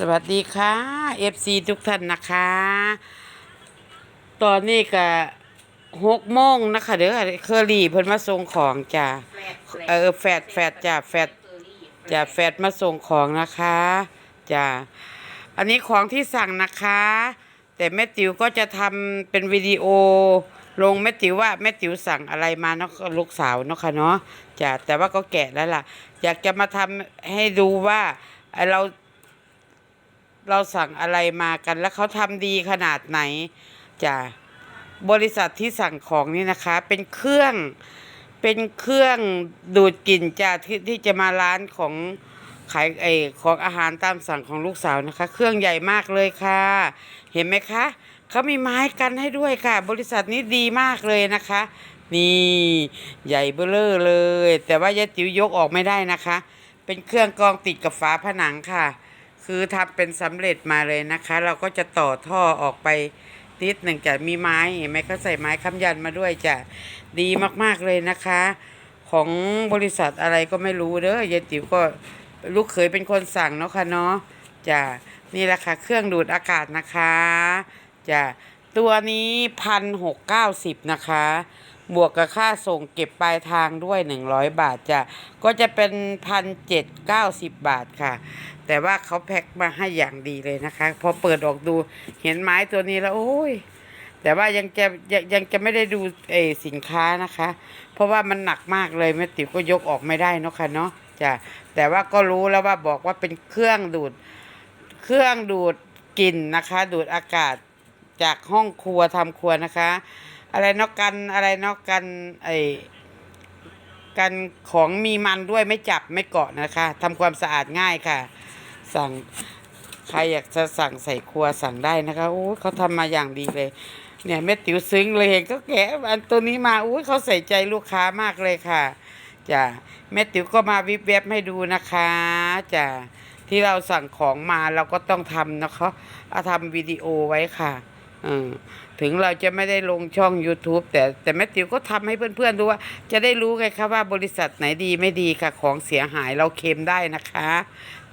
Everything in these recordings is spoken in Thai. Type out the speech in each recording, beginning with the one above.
สวัสดีค่ะ FC ทุกท่านนะคะ ตอนนี้ก็หกโมงนะคะเด้อเคอรี่เพิ่นมาส่งของจ้ะเออแฟดแฟดจ้ะแฟดจ้ะแฟดมาส่งของนะคะจ้ะอันนี้ของที่สั่งนะคะ แต่แม่ติ๋วก็จะทำเป็นวิดีโอ ลงแม่ติ๋วว่าแม่ติ๋วสั่งอะไรมาเนาะลูกสาวเนาะค่ะเนาะจ้ะแต่ว่าก็แกะแล้วล่ะ อยากจะมาทำให้ดูว่าไอ้เรา เราสั่งอะไรมากันแล้วเขาทำดีขนาดไหนจ้ะบริษัทที่สั่งของนี่นะคะ เป็นเครื่องเป็นเครื่องดูดกลิ่นจ้ะที่ที่จะมาร้านของขายไอของอาหารตามสั่งของลูกสาวนะคะ เครื่องใหญ่มากเลยค่ะ เห็นไหมคะเขามีไม้กันให้ด้วยค่ะ บริษัทนี้ดีมากเลยนะคะ นี่ใหญ่เบ้อเลอเลย แต่ว่ายายติ๋วยกออกไม่ได้นะคะ เป็นเครื่องกรองติดกับฝาผนังค่ะ คือทำเป็นสำเร็จมาเลยนะคะ เราก็จะต่อท่อออกไปนิดหนึ่งจะมีไม้เห็นไหมเขาใส่ไม้ค้ำยันมาด้วยจะดีมากๆเลยนะคะ ของบริษัทอะไรก็ไม่รู้เด้อยายติ๋วก็ลูกเขยเป็นคนสั่งเนาะค่ะเนาะจะนี่แหละค่ะเครื่องดูดอากาศนะคะจะตัวนี้พันหกเก้าสิบนะคะ บวกกับค่าส่งเก็บปลายทางด้วย 100 บาทจ้ะก็จะเป็นพันเจ็ดเก้าสิบบาทค่ะ แต่ว่าเขาแพ็คมาให้อย่างดีเลยนะคะพอเปิดออกดูเห็นไม้ตัวนี้แล้วโอ้ยแต่ว่ายังจะยังยังจะไม่ได้ดูเอสินค้านะคะ เพราะว่ามันหนักมากเลยแม่ติ๋วก็ยกออกไม่ได้นะค่ะเนาะจ้ะแต่ว่าก็รู้แล้วว่าบอกว่าเป็นเครื่องดูด เครื่องดูดกลิ่นนะคะ ดูดอากาศจากห้องครัวทำครัวนะคะ อะไรนอกกันอะไรนอกกันไอกันของมีมันด้วยไม่จับไม่เกาะนะคะทำความสะอาดง่ายค่ะ สั่งใครอยากจะสั่งใส่ครัวสั่งได้นะคะโอ้ยเขาทำมาอย่างดีเลย เนี่ยแม่ติ๋วซึ้งเลยเห็นก็แกะอันตัวนี้มาอุ้ยเขาใส่ใจลูกค้ามากเลยค่ะจ้ะแม่ติ๋วก็มาวิบเว็บให้ดูนะคะจ้ะที่เราสั่งของมาเราก็ต้องทำนะคะเอาทำวิดีโอไว้ค่ะเออ ถึงเราจะไม่ได้ลงช่อง YouTube แต่แต่แม่ติ๋วก็ทำให้เพื่อนๆดูว่า จะได้รู้ไงคะว่าบริษัทไหนดีไม่ดีค่ะ ของเสียหายเราเคลมได้นะคะ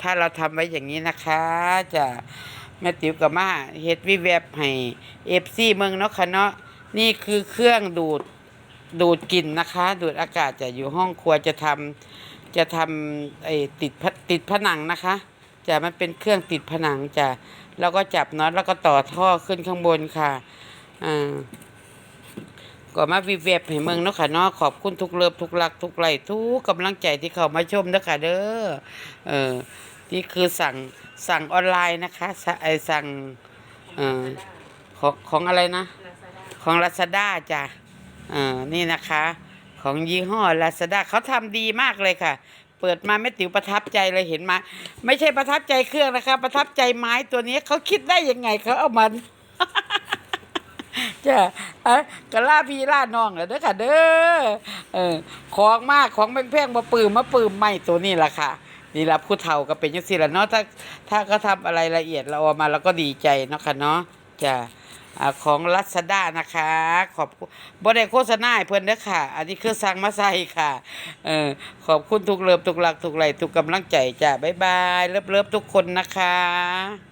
ถ้าเราทำไว้อย่างนี้นะคะจะแม่ติ๋วกับมาเฮ็ดวิแวบให้เอฟซีเมืองเนาะค่ะเนาะนี่คือเครื่องดูดดูดกลิ่นนะคะ ดูดอากาศจะอยู่ห้องครัวจะทำจะทำไอ้ติดผติดผนังนะคะจะมันเป็นเครื่องติดผนังจะแล้วก็จับน็อตแล้วก็ต่อท่อขึ้นข้างบนค่ะ อ่าก็มาวิเวบให้เมืองเนาะค่ะเนาะขอบคุณทุกเลิฟทุกรักทุกไลทุกกำลังใจที่เขามาชมเนาะค่ะเด้อเออนี่คือสั่งสั่งออนไลน์นะคะสะไอสั่งเออของของอะไรนะ ของลาซาด้าจ้ะเออนี่นะคะ ของยี่ห้อลาซาด้าเขาทำดีมากเลยค่ะ เปิดมาแม่ติ๋วประทับใจเลยเห็นมา ไม่ใช่ประทับใจเครื่องนะคะ ประทับใจไม้ตัวนี้เขาคิดได้ยังไงเขาเอามัน จ้ะอะกะล่าพี่ล่าน้องแล้วเด้อค่ะ เด้อเออของมากของแพงๆมาปืมมาปืมไม่ตัวนี้ล่ะค่ะ นี่ละผู้เฒ่าก็เป็นจังซี่ล่ะเนาะถ้าถ้าเขาทำอะไรละเอียดเราเอามาเราก็ดีใจเนาะค่ะเนาะจ้ะอ่าของรัสดานะคะ ขอบคุณบ่ได้โฆษณาให้เพิ่นเด้อค่ะ อันนี้คือสั่งมาใส่ค่ะเออขอบคุณทุกเลิฟทุกหลักทุกไหลทุกกำลังใจจ้ะบ๊ายบายเลิฟๆทุกคนนะคะ